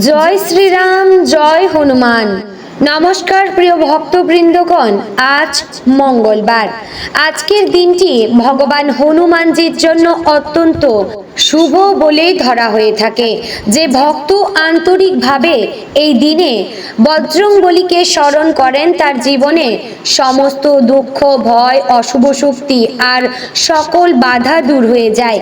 জয় শ্রীরাম, জয় হনুমান। নমস্কার প্রিয় ভক্তবৃন্দগণ, আজ মঙ্গলবার। আজকের দিনটি ভগবান হনুমানজির জন্য অত্যন্ত শুভ বলেই ধরা হয়ে থাকে। যে ভক্ত আন্তরিকভাবে এই দিনে বজ্রংবলীকে স্মরণ করেন, তার জীবনে সমস্ত দুঃখ, ভয়, অশুভ শক্তি আর সকল বাধা দূর হয়ে যায়।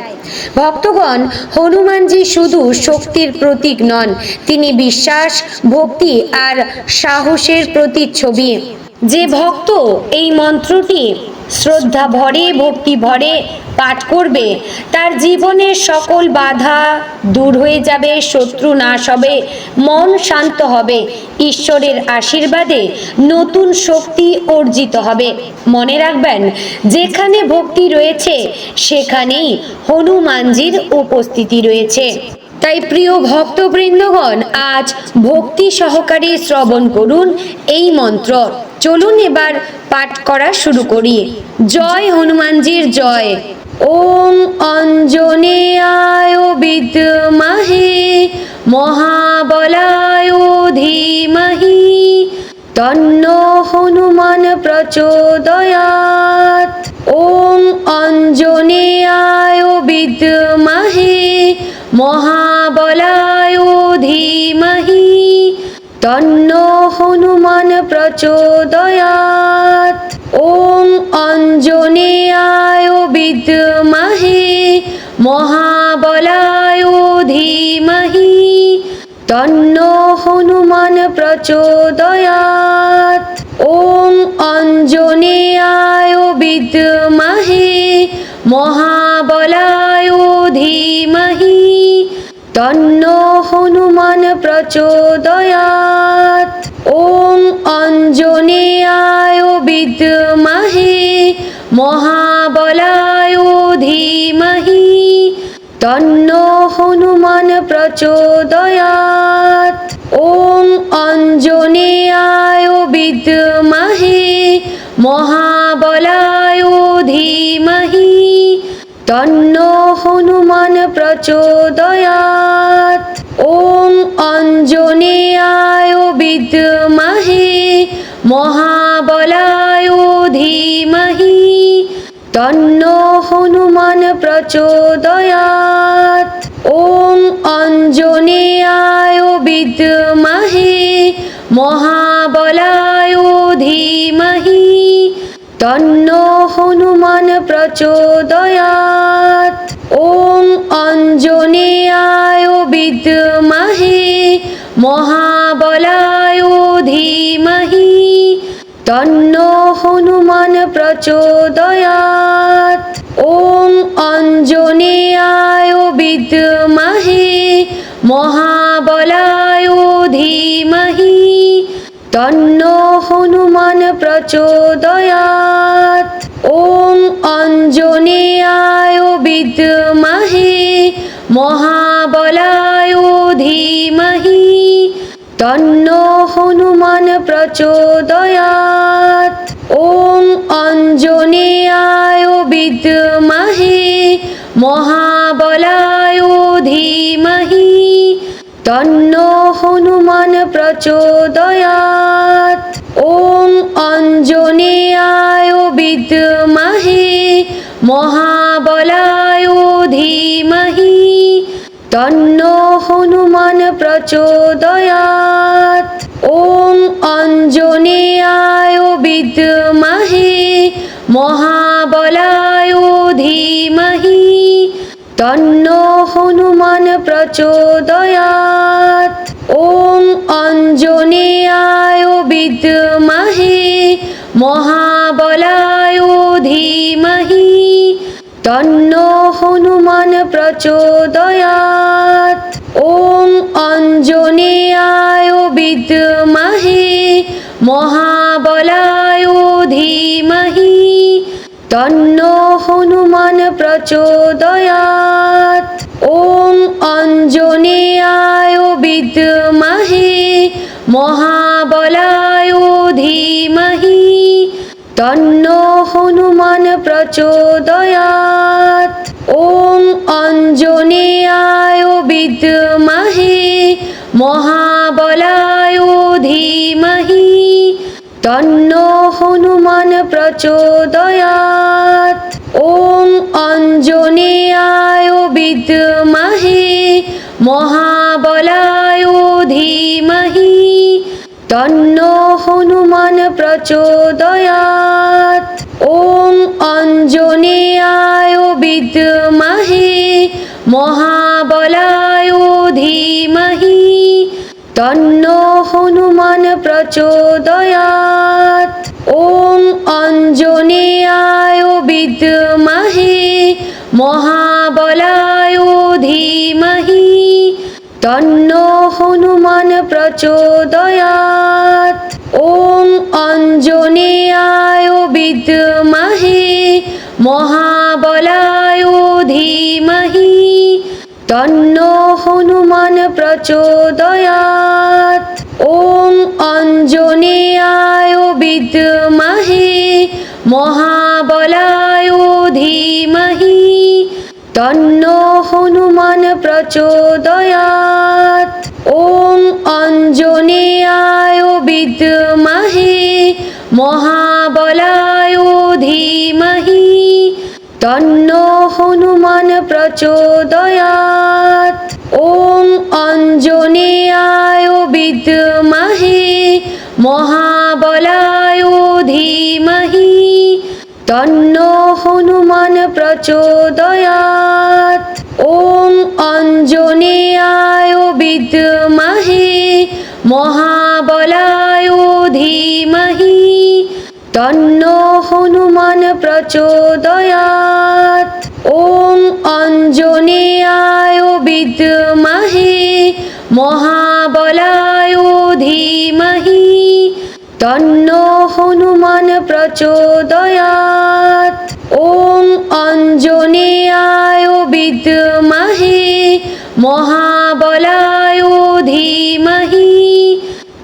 ভক্তগণ হনুমানজি শুধু শক্তির প্রতীক নন, তিনি বিশ্বাস, ভক্তি আর সাহসের প্রতিচ্ছবি। যে ভক্ত এই মন্ত্রটি শ্রদ্ধা ভরে, ভক্তি ভরে পাঠ করবে, তার জীবনের সকল বাধা দূর হয়ে যাবে, শত্রু নাশ হবে, মন শান্ত হবে, ঈশ্বরের আশীর্বাদে নতুন শক্তি অর্জিত হবে। মনে রাখবেন, যেখানে ভক্তি রয়েছে, সেখানেই হনুমানজির উপস্থিতি রয়েছে। তাই প্রিয় ভক্তবৃন্দগণ, আজ ভক্তি সহকারে শ্রবণ করুন এই মন্ত্র। চলুন এবার পাঠ করা শুরু করি। জয় হনুমানজির জয়। ওম অঞ্জনে অঞ্জনেয়ায় বিদ্মহে, মহাবলায় ধীমহি। তন্ন হনুমান প্রচোদয়াৎ ওম অঞ্জনে অঞ্জনেয়ায় বিদ্মহে, মহাবলায় ধীমহি। তন্ন হনুমান প্রচোদয়াৎ ওম অঞ্জনেয়ায় বিদ্মহে, মহাবলায় ধীমহি। তন্ন হনুমান প্রচোদয়াৎ ওম অঞ্জনেয়ায় বিদ্মহে, মহাবলায় ধীমহি। তন্ন হনুমান প্রচোদয়াৎ ওম অঞ্জনেয়ায় বিদ্মহে, মহাবলায় ধীমহি। তন্ন হনুমান প্রচোদয়াৎ ওম অঞ্জনেয়ায় বিদ্মহে, মহাবলায় ধীমহি। তন্ন হনুমান প্রচোদয়াৎ ওম অঞ্জনেয়ায় বিদ্মহে, মহাবলায় ধীমহি। তন্ন হনুমান প্রচোদয়াৎ ওম অঞ্জনেয়ায় বিদ্মহে, মহাবলায় ধীমহি। তন্ন হনুমান প্রচোদয়াৎ ওম অঞ্জনেয়ায় বিদ্মহে, মহাবলায় ধীমহি। তন্ন হনুমান প্রচোদয়াৎ ওম অঞ্জনেয়ায় বিদ্মহে, মহাবলায় ধীমহি। তন্ন হনুমান প্রচোদয়াৎ ওম অঞ্জনেয়ায় বিদ্মহে, মহাবলায় ধীমহি। তন্ন হনুমান প্রচোদয়াৎ ওম অঞ্জনেয়ায় বিদ্মহে মহাবলায় তন্ন হনুমান প্রচোদয়াৎ ওম অঞ্জনেয়ায় বিদ্মহে, মহাবলায় ধীমহি। তন্ন হনুমান প্রচোদয়াৎ ওম অঞ্জনেয়ায় বিদ্মহে, মহাবলায় ধীমহি। তন্ন হনুমান প্রচোদয়াৎ ওম অঞ্জনেয়ায় বিদ্মহে, মহাবলায় ধীমহি। তন্ন হনুমান প্রচোদয়াৎ ওম অঞ্জনেয়ায় বিদ্মহে, মহাবলায় ধীমহি। তন্ন হনুমান প্রচোদয়াৎ ওম অঞ্জনেয়ায় বিদ্মহে, মহাবলায় ধীমহি। তন্ন হনুমান প্রচোদয়াৎ ওম অঞ্জনেয়ায় বিদ্মহে, মহাবলায় ধীমহি। তন্ন হনুমান প্রচোদয়াৎ ওম অঞ্জনেয়ায় বিদ্মহে, মহাবলায় ধীমহি। তন্ন হনুমান প্রচোদয়াৎ ওম অঞ্জনেয়ায় বিদ্মহে, মহাবলায় ধীমহি। তন্ন হনুমান প্রচোদয়াৎ ওম অঞ্জনেয়ায় বিদ্মহে, মহাবলায় ধীমহি। তন্ন হনুমান প্রচোদয়াৎ ওম অঞ্জনেয়ায় বিদ্মহে, মহাবলায় ধীমহি। তন্ন হনুমান প্রচোদয়াৎ ওম অঞ্জনেয়ায় বিদ্মহে, মহাবলায় ধীমহি। তন্ন হনুমান প্রচোদয়াৎ ওম অঞ্জনেয়ায় বিদ্মহে, মহাবলায় ধীমহি। তন্ন হনুমান প্রচোদয়াৎ ওম অঞ্জনেয়ায় বিদ্মহে, মহাবলায় ধীমহি। তন্ন হনুমান প্রচোদয়াৎ ওম অঞ্জনেয়ায় বিদ্মহে, মহাবলায় ধীমহি। তন্ন হনুমান প্রচোদয়াৎ ওম অঞ্জনেয়ায় বিদ্মহে, মহাবলায় ধীমহি। তন্ন হনুমান প্রচোদয়াৎ ওম অঞ্জনেয়ায় বিদ্মহে মহাবলায়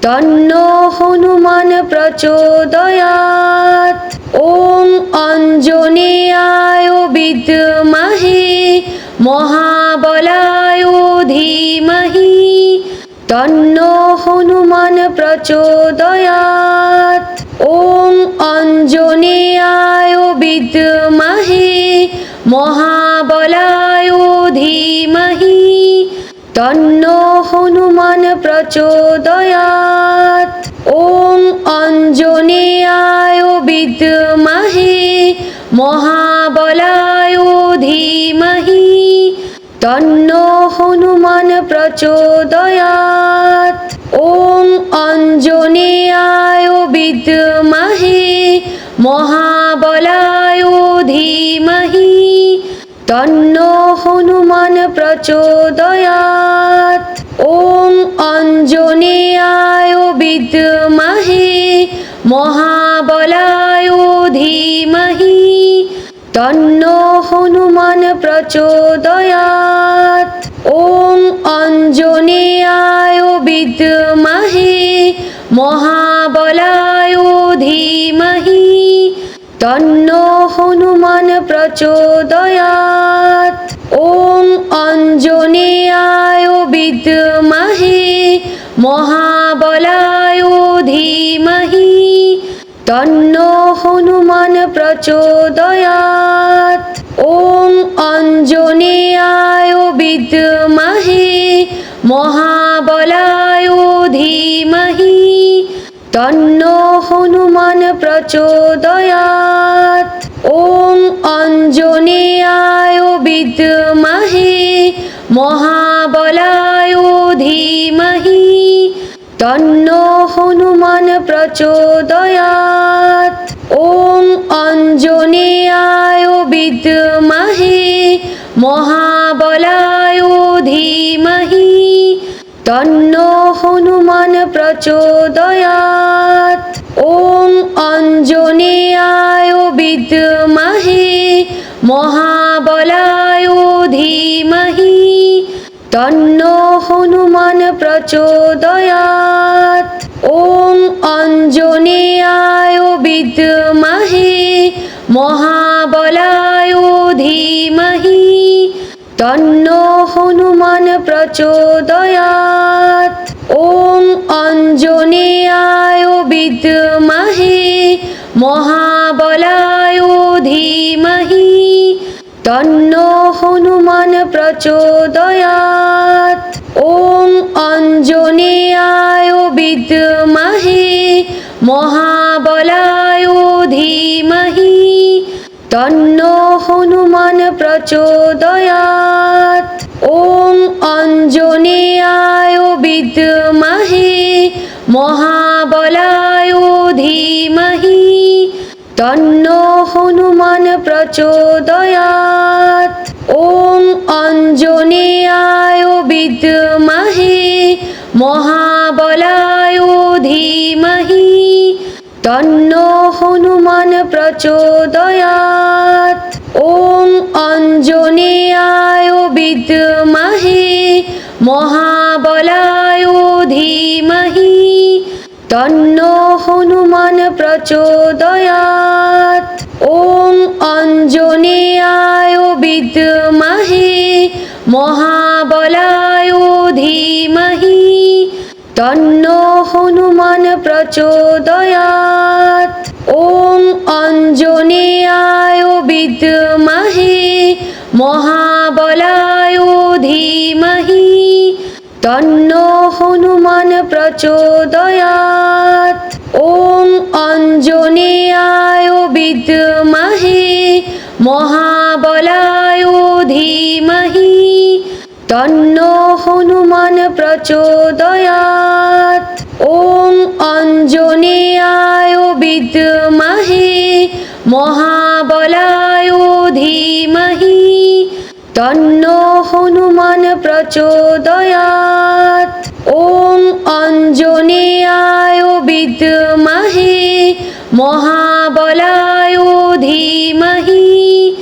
তন্ন হনুমান প্রচোদয়াৎ ওম অঞ্জনেয়ায় বিদ্মহে, মহাবলায় ধীমহি। তন্ন হনুমান প্রচোদয়াৎ ওম অঞ্জনেয়ায় বিদ্মহে, মহাবলায় ধীমহি। তন্ন হনুমান প্রচোদয়াৎ ওম অঞ্জনেয়ায় বিদ্মহে, মহাবলায় ধীমহি। তন্ন হনুমান প্রচোদয়াৎ ওম অঞ্জনেয়ায় বিদ্মহে, মহাবলায় ধীমহি। তন্ন প্রচোদয়াৎ ওম অঞ্জনেয়ায় বিদ্মহে, মহাবলায় ধীমহি। তন্ন হনুমান প্রচোদয়াৎ ওম অঞ্জনেয়ায় বিদ্মহে, মহাবলায় ধীমহি। তন্ন হনুমান প্রচোদয়াৎ ওম অঞ্জনেয়ায় বিদ্মহে, মহাবলায় ধীমহি, তন্ন হনুমান প্রচোদয়াৎ ওম অঞ্জনেয়ায় বিদ্মহে, মহাবলায় ধীমহি, তন্ন হনুমান প্রচোদয়াৎ ওম অঞ্জনেয়ায় বিদ্মহে মহাবলায় ধীমহি। তন্ন হনুমান প্রচোদয়াৎ ওম অঞ্জনেয়ায় বিদ্মহে মহাবলায় ধীমহি। তন্ন হনুমান প্রচোদয়াৎ ওম অঞ্জনেয়ায় বিদ্মহে, মহাবলায় ধীমহি। তন্ন হনুমান প্রচোদয়াৎ ওম অঞ্জনেয়ায় বিদ্মহে, মহাবলায় ধীমহি। তন্ন হনুমান প্রচোদয়াৎ অঞ্জনেয়ায় বিদ্মহে মহাবলায় ধীমহি। তন্ন হনুমান প্রচোদয়াৎ ওম অঞ্জনেয়ায় বিদ্মহে মহাবলায় ধীমহি। তন্ন হনুমান প্রচোদয়াৎ ওম অঞ্জনেয়ায় বিদ্মহে, মহাবলায় ধীমহি, তন্ন হনুমান প্রচোদয়াৎ ওম অঞ্জনেয়ায় বিদ্মহে, মহাবলায় ধীমহি, তন্ন হনুমান প্রচোদয়াৎ ওম অঞ্জনেয়ায় বিদ্মহে, মহাবলায় ধীমহি, তন্ন হনুমান প্রচোদয়াৎ ওম অঞ্জনেয়ায় বিদ্মহে, মহাবলায় ধীমহি, তন্ন হনুমান প্রচোদয়াৎ ওম অঞ্জনেয়ায় বিদ্মহে, মহাবলায় ধীমহি। তন্ন হনুমান প্রচোদয়াৎ ওম অঞ্জনেয়ায় বিদ্মহে, মহাবলায় ধীমহি। তন্ন হনুমান প্রচোদয়াৎ ওম অঞ্জনেয়ায় বিদ্মহে মহাবলায় ধীমহি। তন্ন হনুমান প্রচোদয়াৎ ওম অঞ্জনেয়ায় বিদ্মহে মহাবলায় ধীমহি।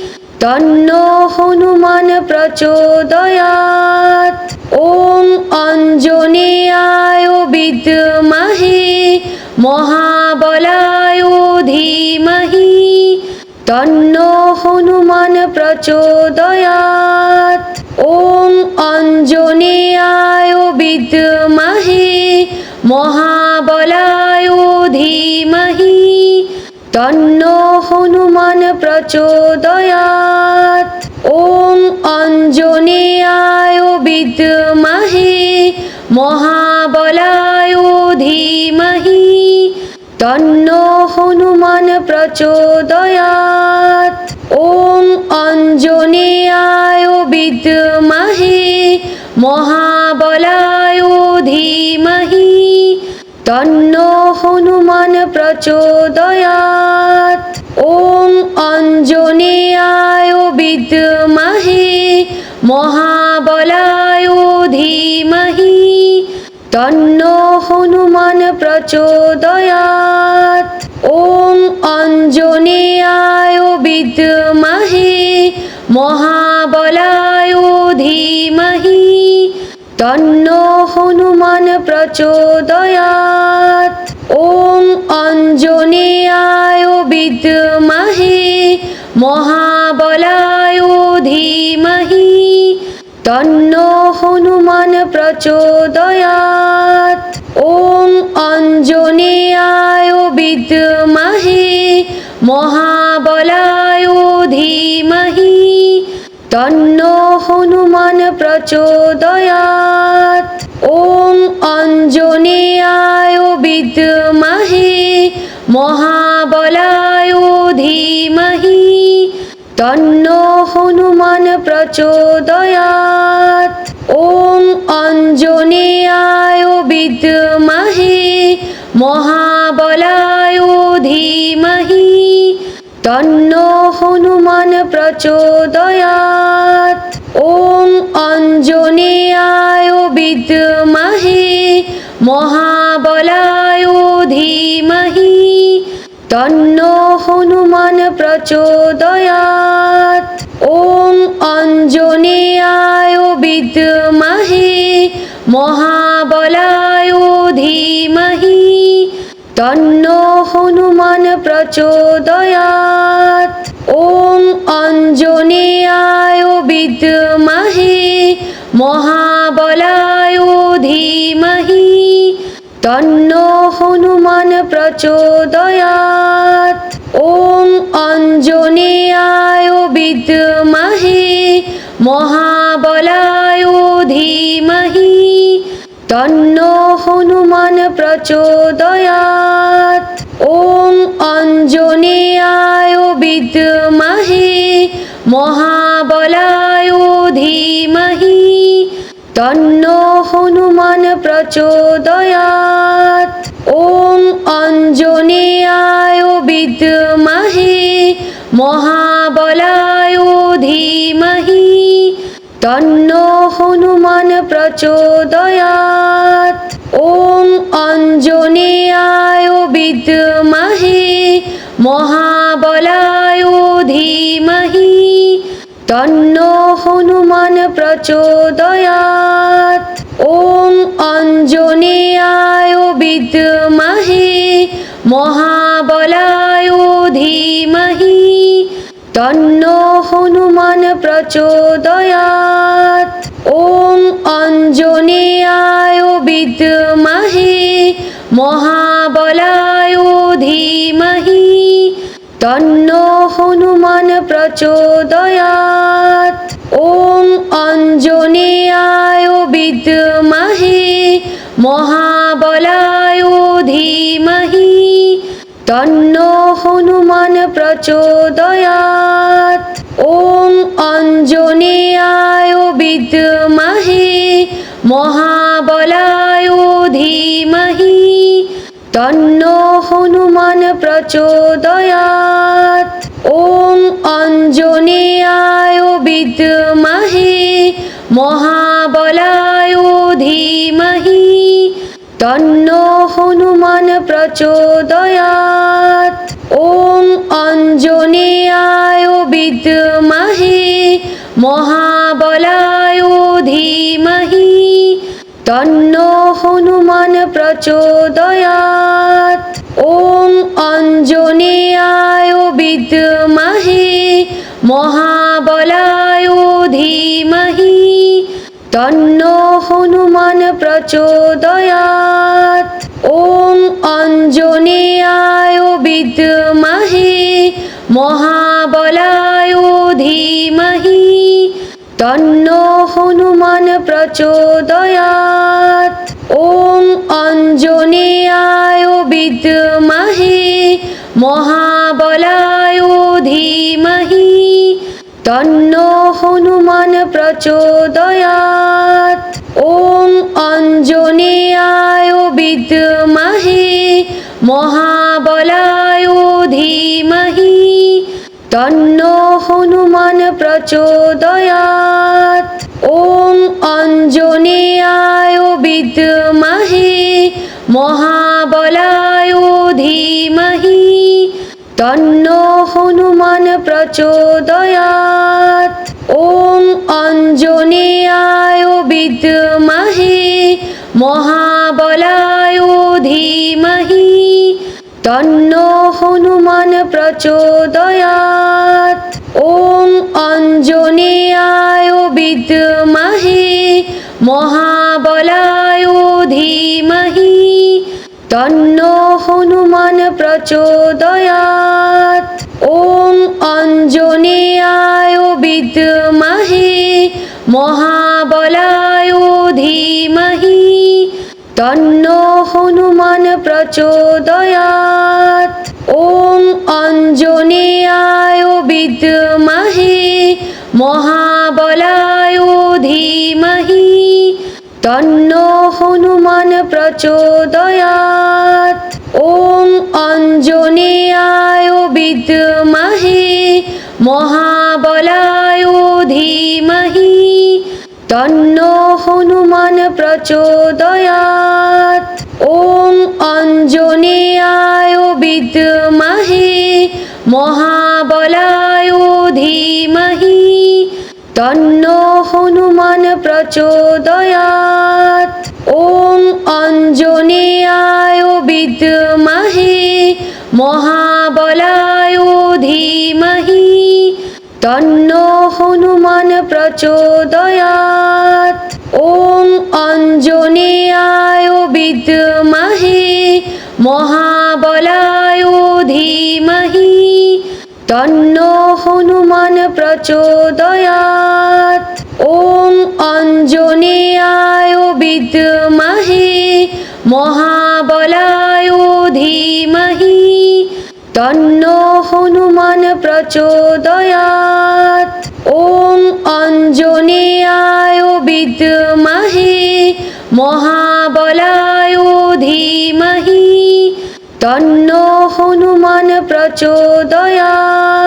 তন্ন হনুমান প্রচোদয়াৎ ওম অঞ্জনেয়ায় বিদ্মহে, মহাবলায় ধীমহি। তন্ন হনুমান প্রচোদয়াৎ ওম অঞ্জনেয়ায় বিদ্মহে, মহাবলায় ধীমহি। তন্ন হনুমান প্রচোদয়াৎ ওম অঞ্জনেয়ায় বিদ্মহে, মহাবলায় ধীমহি। তন্ন হনুমান প্রচোদয়াৎ ওম অঞ্জনেয়ায় বিদ্মহে, মহাবলায় ধীমহি। তন্ন হনুমান প্রচোদয়াৎ ওম অঞ্জনেয়ায় বিদ্মহে, মহাবলায় ধীমহি। তন্ন হনুমান প্রচোদয়াৎ ওম অঞ্জনেয়ায় বিদ্মহে, মহাবলায় তন্ন হনুমান প্রচোদয়াৎ ওম অঞ্জনেয়ায় বিদ্মহে, মহাবলায় ধীমহি। তন্ন হনুমান প্রচোদয়াৎ ওম অঞ্জনেয়ায় বিদ্মহে, মহাবলায় ধীমহি। তন্ন হনুমান প্রচোদয়াৎ ওম অঞ্জনেয়ায় বিদ্মহে, মহাবলায় ধীমহি। তন্ন হনুমান প্রচোদয়াৎ ওম অঞ্জনেয়ায় বিদ্মহে, মহাবলায় ধীমহি। তন্ন হনুমান প্রচোদয়াৎ ওম অঞ্জনেয়ায় বিদ্মহে, মহাবলায় ধীমহি। তন্ন হনুমান প্রচোদয়াৎ ওম অঞ্জনেয়ায় বিদ্মহে, মহাবলায় ধীমহি। তন্ন হনুমান প্রচোদয়াৎ ওম অঞ্জনেয়ায় বিদ্মহে, মহাবলায় ধীমহি। তন্ন হনুমান প্রচোদয়াৎ ওম অঞ্জনেয়ায় বিদ্মহে, মহাবলায় ধীমহি। তন্ন হনুমান প্রচোদয়াৎ ওম অঞ্জনেয়ায় বিদ্মহে, মহাবলায় ধীমহি। তন্ন হনুমান প্রচোদয়াৎ ওম অঞ্জনেয়ায় বিদ্মহে, মহাবলায় ধীমহি। তন্ন হনুমান প্রচোদয়াৎ ওম অঞ্জনেয়ায় বিদ্মহে, মহাবলায় ধীমহি। তন্ন হনুমান প্রচোদয়াৎ ওম অঞ্জনেয়ায় বিদ্মহে, মহাবলায় ধীমহি। তন্ন হনুমান প্রচোদয়াৎ ওম অঞ্জনেয়ায় বিদ্মহে মহাবলায় ধীমহি। তন্ন হনুমান প্রচোদয়াৎ ওম অঞ্জনেয়ায় বিদ্মহে মহাবলায় ধীমহি। তন্ন হনুমান প্রচোদয়াৎ ওম অঞ্জনেয়ায় বিদ্মহে, মহাবলায় ধীমহি। তন্ন হনুমান প্রচোদয়াৎ ওম অঞ্জনেয়ায় বিদ্মহে, মহাবলায় ধীমহি। তন্ন প্রচোদয়াৎ ওম অঞ্জনেয়ায় বিদ্মহে মহাবলায় ধীমহি। তন্ন হনুমান প্রচোদয়াৎ ওম অঞ্জনেয়ায় বিদ্মহে মহাবলায় ধীমহি। তন্ন হনুমান প্রচোদয়াৎ ওম অঞ্জনেয়ায় বিদ্মহে, মহাবলায় ধীমহি। তন্ন হনুমান প্রচোদয়াৎ ওম অঞ্জনেয়ায় বিদ্মহে, মহাবলায় ধীমহি। তন্ন প্রচোদয়াৎ ওম অঞ্জনেয়ায় বিদ্মহে, মহাবলায় ধীমহি। তন্ন হনুমান প্রচোদয়াৎ ওম অঞ্জনেয়ায় বিদ্মহে, মহাবলায় ধীমহি। তন্ন হনুমান প্রচোদয়াৎ ওম অঞ্জনেয়ায় বিদ্মহে, মহাবলায় ধীমহি। তন্ন হনুমান প্রচোদয়াৎ ওম অঞ্জনেয়ায় বিদ্মহে, মহাবলায় ধীমহি। তন্ন হনুমান প্রচোদয়াৎ ওম অঞ্জনেয়ায় বিদ্মহে, মহাবলায় ধীমহি, তন্ন হনুমান প্রচোদয়াৎ ওম অঞ্জনেয়ায় বিদ্মহে, মহাবলায় ধীমহি, তন্ন হনুমান প্রচোদয়াৎ ওম অঞ্জনেয়ায় বিদ্মহে, মহাবলায় ধীমহি। তন্ন হনুমান প্রচোদয়াৎ ওম অঞ্জনেয়ায় বিদ্মহে, মহাবলায় ধীমহি। তন্ন হনুমান প্রচোদয়াৎ ওম অঞ্জনেয়ায় বিদ্মহে, মহাবলায় ধীমহি। তন্ন হনুমান প্রচোদয়াৎ ওম অঞ্জনেয়ায় বিদ্মহে, মহাবলায় ধীমহি। তন্ন হনুমান প্রচোদয়াৎ ওম অঞ্জনেয়ায় বিদ্মহে, মহাবলায় ধীমহি। তন্ন হনুমান প্রচোদয়াৎ ওম অঞ্জনেয়ায় বিদ্মহে, মহাবলায় ধীমহি। তন্ন হনুমান প্রচোদয়াৎ ওম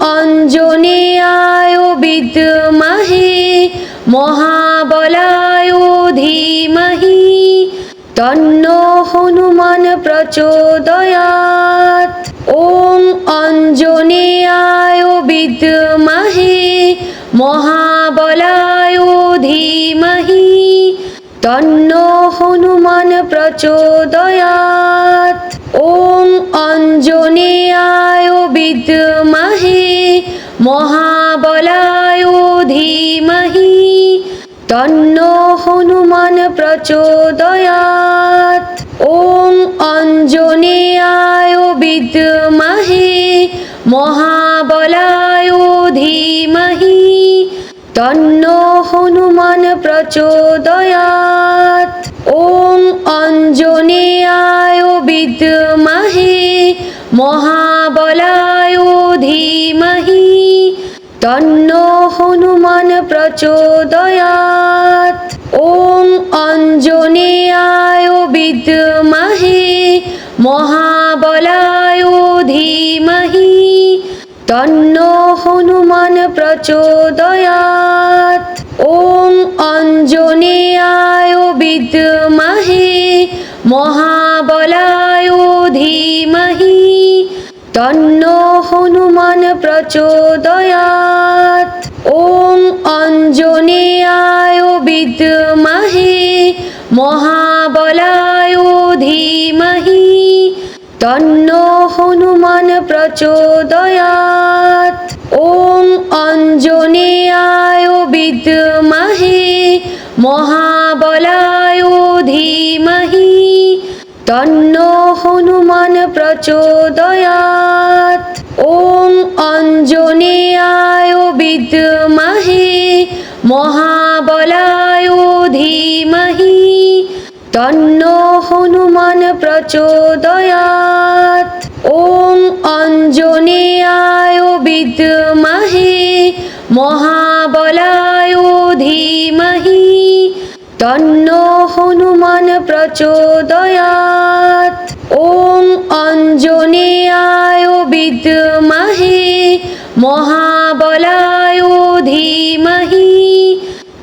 অঞ্জনেয়ায় বিদ্মহে, মহাবলায় ধীমহি, তন্ন হনুমান প্রচোদয়াৎ ওম অঞ্জনেয়ায় বিদ্মহে, মহাবলায় ধীমহি, তন্ন হনুমান প্রচোদয়াৎ ওম অঞ্জনেয়ায় বিদ্মহে মহাবলায় ধীমহি। তন্ন হনুমান প্রচোদয়াৎ ওম অঞ্জনেয়ায় বিদ্মহে মহাবলায় ধীমহি। তন্ন হনুমান প্রচোদয়াৎ ওম অঞ্জনেয়ায় বিদ্মহে, মহাবলায় ধীমহি। তন্ন হনুমান প্রচোদয়াৎ ওম অঞ্জনেয়ায় বিদ্মহে, মহাবলায় ধীমহি। তন্ন হনুমান প্রচোদয়াৎ ওম অঞ্জনেয়ায় বিদ্মহে, মহাবলায় ধীমহি। তন্ন হনুমান প্রচোদয়াৎ ওম অঞ্জনেয়ায় বিদ্মহে, মহাবলায় ধীমহি। তন্ন হনুমান প্রচোদয়াৎ ওম অঞ্জনেয়ায় বিদ্মহে, মহাবলায় ধীমহি। তন্ন হনুমান প্রচোদয়াৎ ওম অঞ্জনেয়ায় বিদ্মহে, মহাবলায় ধীমহি। তন্ন হনুমান প্রচোদয়াৎ ওম অঞ্জনেয়ায় বিদ্মহে, মহাবলায় ধীমহি। তন্ন হনুমান প্রচোদয়াৎ ওম অঞ্জনেয়ায় বিদ্মহে, মহাবলায় ধীমহি।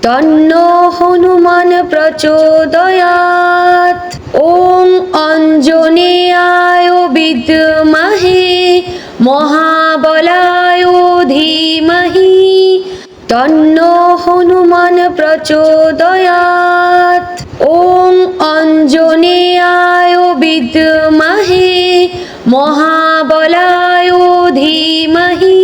তন্ন হনুমান প্রচোদয়াৎ ওম অঞ্জনেয়ায় বিদ্মহে, মহাবলায় ধীমহি। তন্ন হনুমান প্রচোদয়াৎ ওম অঞ্জনেয়ায় বিদ্মহে, মহাবলায় ধীমহি।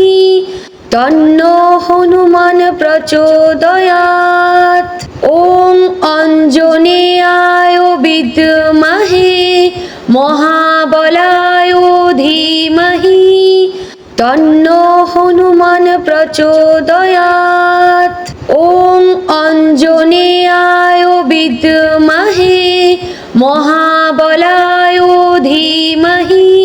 তন্ন হনুমান প্রচোদয়াৎ ওম অঞ্জনেয়ায় বিদ্মহে, মহাবলায় ধীমহি। তন্ন হনুমান প্রচোদয়াৎ ওম অঞ্জনেয়ায় বিদ্মহে, মহাবলায় ধীমহি।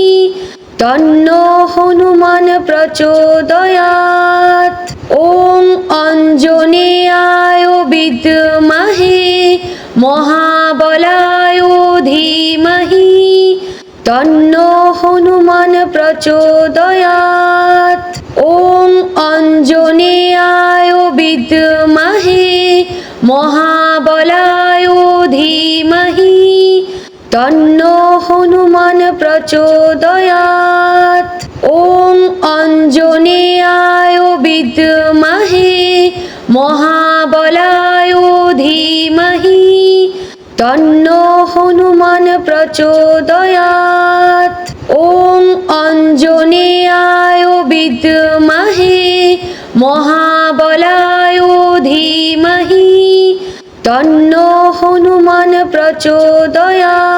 তন্ন হনুমান প্রচোদয়াৎ ওম অঞ্জনেয়ায় বিদ্মহে, মহাবলায় ধীমহি। তন্ন হনুমান প্রচোদয়াৎ ওম অঞ্জনেয়ায় বিদ্মহে, মহাবলায় ধীমহি। তন্ন হনুমান প্রচোদয়াৎ ওম অঞ্জনেয়ায় বিদ্মহে, মহাবলায় ধীমহি। তন্ন হনুমান প্রচোদয়াৎ ওম অঞ্জনেয়ায় বিদ্মহে, মহাবলায় ধীমহি। তন্ন হনুমান প্রচোদয়াৎ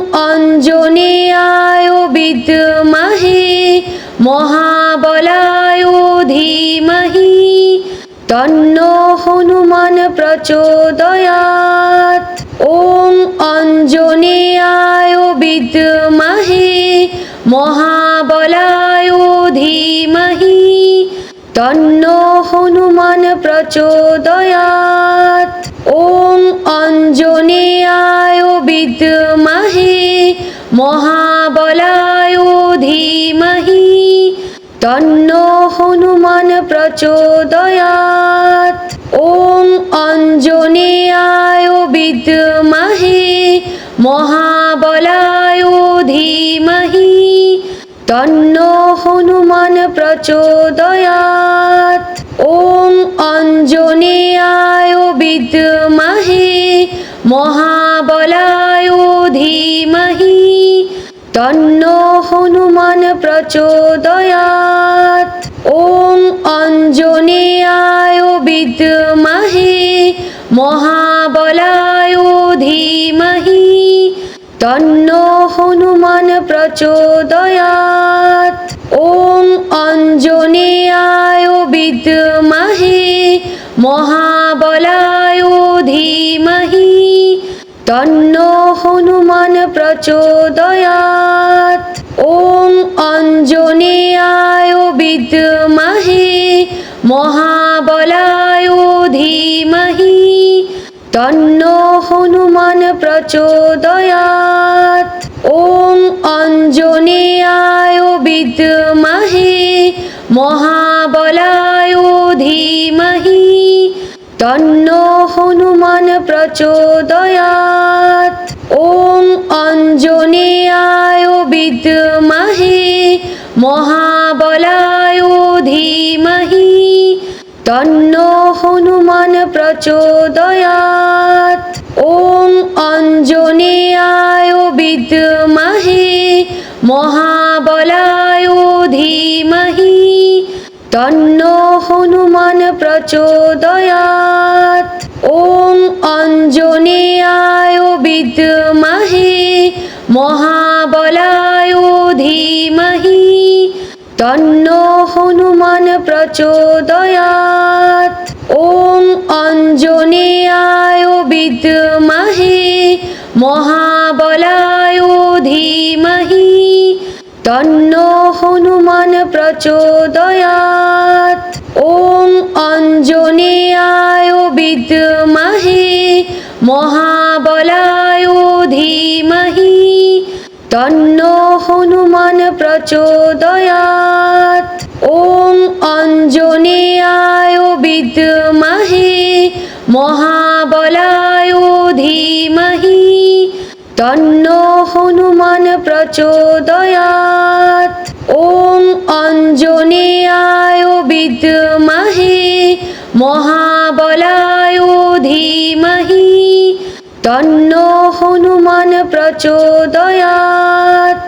ওম অঞ্জনেয়ায় বিদ্মহে মহাবলায় ধীমহি। তন্ন হনুমান প্রচোদয়াৎ ওম অঞ্জনেয়ায় বিদ্মহে মহাবলায় ধীমহি। তন্ন হনুমান প্রচোদয়াৎ ওম অঞ্জনেয়ায় বিদ্মহে, মহাবলায় ধীমহি। তন্ন হনুমান প্রচোদয়াৎ ওম অঞ্জনেয়ায় বিদ্মহে, মহাবলায় ধীমহি। তন্ন হনুমান প্রচোদয়াৎ ওম অঞ্জনেয়ায় বিদ্মহে, মহাবলায় ধীমহি। তন্ন হনুমান প্রচোদয়াৎ ওম অঞ্জনেয়ায় বিদ্মহে, মহাবলায় ধীমহি। তন্ন হনুমান প্রচোদয়াৎ ওম অঞ্জনেয়ায় বিদ্মহে, মহাবলায় ধীমহি। তন্ন হনুমান প্রচোদয়াৎ ওম অঞ্জনেয়ায় বিদ্মহে, মহাবলায় ধীমহি। তন্ন হনুমান প্রচোদয়াৎ ওম অঞ্জনেয়ায় বিদ্মহে, মহাবলায় ধীমহি। তন্ন হনুমান প্রচোদয়াৎ ওম অঞ্জনেয়ায় বিদ্মহে, মহাবলায় ধীমহি। তন্ন হনুমান প্রচোদয়াৎ ওম অঞ্জনেয়ায় বিদ্মহে, মহাবলায় ধীমহি। তন্ন হনুমান প্রচোদয়াৎ ওম অঞ্জনেয়ায় বিদ্মহে, মহাবলায় ধীমহি। তন্ন হনুমান প্রচোদয়াৎ ওম অঞ্জনেয়ায় বিদ্মহে, মহাবলায় ধীমহি। তন্ন হনুমান প্রচোদয়াৎ ওম অঞ্জনেয়ায় বিদ্মহে, মহাবলায় ধীমহি। তন্ন হনুমান প্রচোদয়াৎ ওম অঞ্জনেয়ায় বিদ্মহে, মহাবলায় ধীমহি। তন্ন হনুমান প্রচোদয়াৎ ওম অঞ্জনেয়ায় বিদ্মহে, মহাবলায় ধীমহি। তন্ন হনুমান প্রচোদয়াৎ